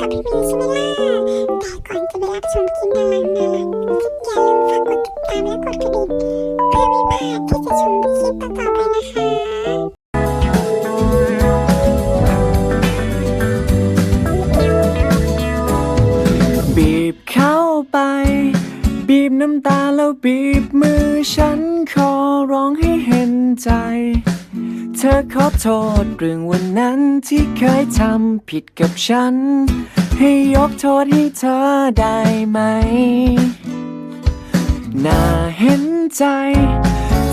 กับพี่วินใช่ไหมล่ะ แต่ก่อนจะไปรับชมคลิปน่ารักน่ารักอย่าลืมฝากกดติดตามและกดกระดิ่งเพื่อไม่พลาดที่จะชมคลิปต่อๆไปนะคะบีบเข้าไป บีบน้ำตาแล้วบีบมือฉันขอร้องให้เห็นใจ เธอขอโทษเรื่องวันนั้นที่เคยทำผิดกับฉัน ให้ยกโทษให้เธอได้ไหม น่าเห็นใจ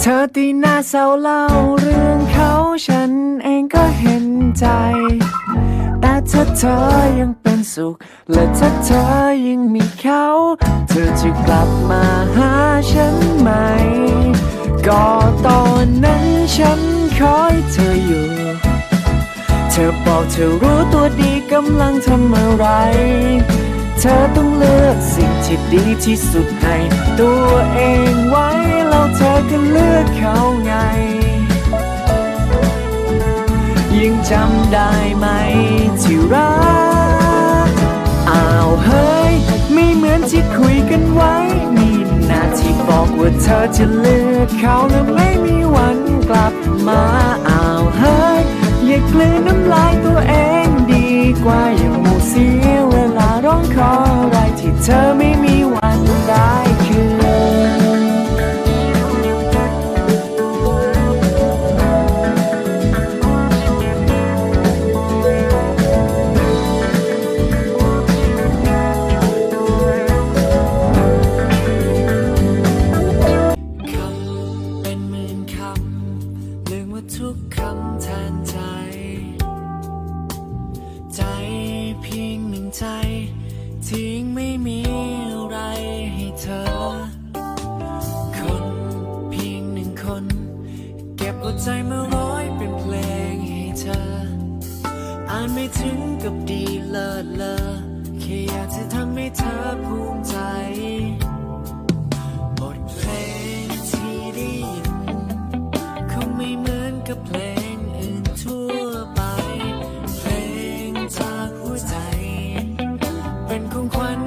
เธอตีหน้าเศร้าเล่าเรื่องเขาฉันเองก็เห็นใจ แต่ถ้าเธอยังเป็นสุข และถ้าเธอยังมีเขา เธอจะกลับมา บอกเธอรู้ตัวดีกำลังทำอะไร เธอต้องเลือกสิ่งที่ดีที่สุดให้ตัวเองไว้ แล้วเธอก็เลือกเขาไงยังจำได้ไหมที่รักอ้าวเฮ้ย ไม่เหมือนที่คุยกันไว้นี่นาที่บอกว่าเธอจะเลือกเขาแล้วไม่มีวันกลับมา กลืนน้ำลายตัวเองดีกว่าอย่ามัวเสียเวลา ทิ้งไม่มีอะไรให้เธอ คนเพียงหนึ่งคน เก็บหัวใจมาร้อยเป็นเพลงให้เธอ อ่านไม่ถึงกับดีเลิศเลอแค่อยากจะทำให้เธอภูมิใจ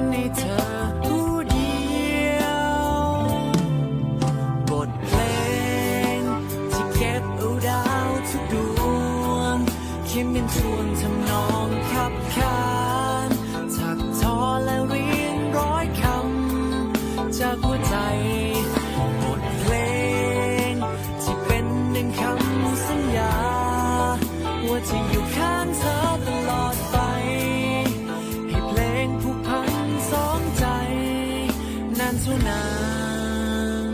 ให้เธอผู้เดียว บทเพลงที่เก็บเอาดาวทุกดวงเขียนเป็นทวนทำนองขับขาน นานเท่าน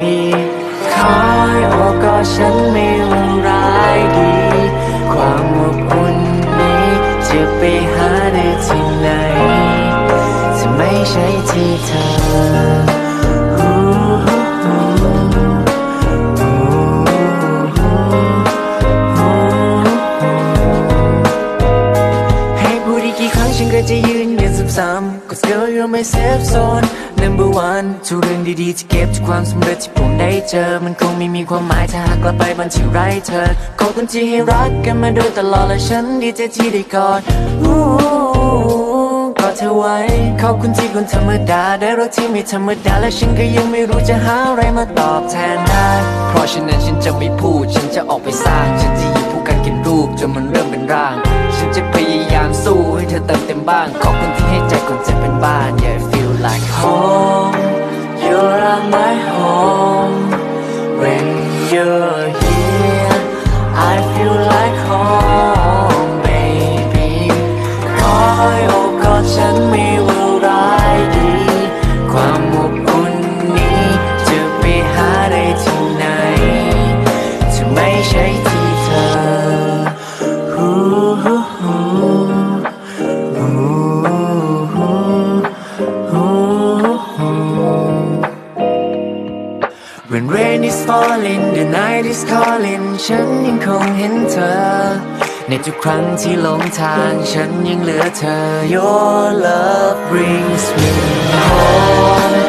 มีคอยโอ้ก็ฉันไม่รู้ร้ายดี ความอบอุ่นนี้จะไปหาได้ที่ไหนจะไม่ใช่ที่เธอฉันก็จะยืนยันซ้ำๆ Cause girl you're my safe zone number one ทุกเรื่องดีๆที่เก็บทุกความสำเร็จที่ผมได้เจอ มันคงไม่มีความหมายถ้าหากกลับไปวันที่ไร้เธอ ขอบคุณที่ให้รักกันมาโดยตลอดและฉันดีใจที่ได้กอดอู้กอดเธอไว้ ขอบคุณที่คนธรรมดา ได้รักที่ไม่ธรรมดา และฉันก็ยังไม่รู้จะหาอะไรมาตอบแทนได้ เพราะฉะนั้นฉันจะไม่พูด ฉันจะออกไปสร้าง ฉันจะอยู่ผู้กันกินรูปจนมันเริ่มเป็นร่าง ฉันจะพยายามสู้ให้เธอเติมเต็มบ้าง ขอบคุณที่ให้ใจคนเจ็บเป็นบ้าน Yeah like home You are my home When you're here I feel like home baby คอยโอบกอดฉันม่ว่าร้ายดี ความอบอุ่นนี้จะไปหาได้ที่ไหนจะไม่ใช่ที่ When rain is falling the night is calling ฉันยังคงเห็นเธอ ในทุกครั้งที่หลงทางฉันยังเหลือเธอ Your love brings me home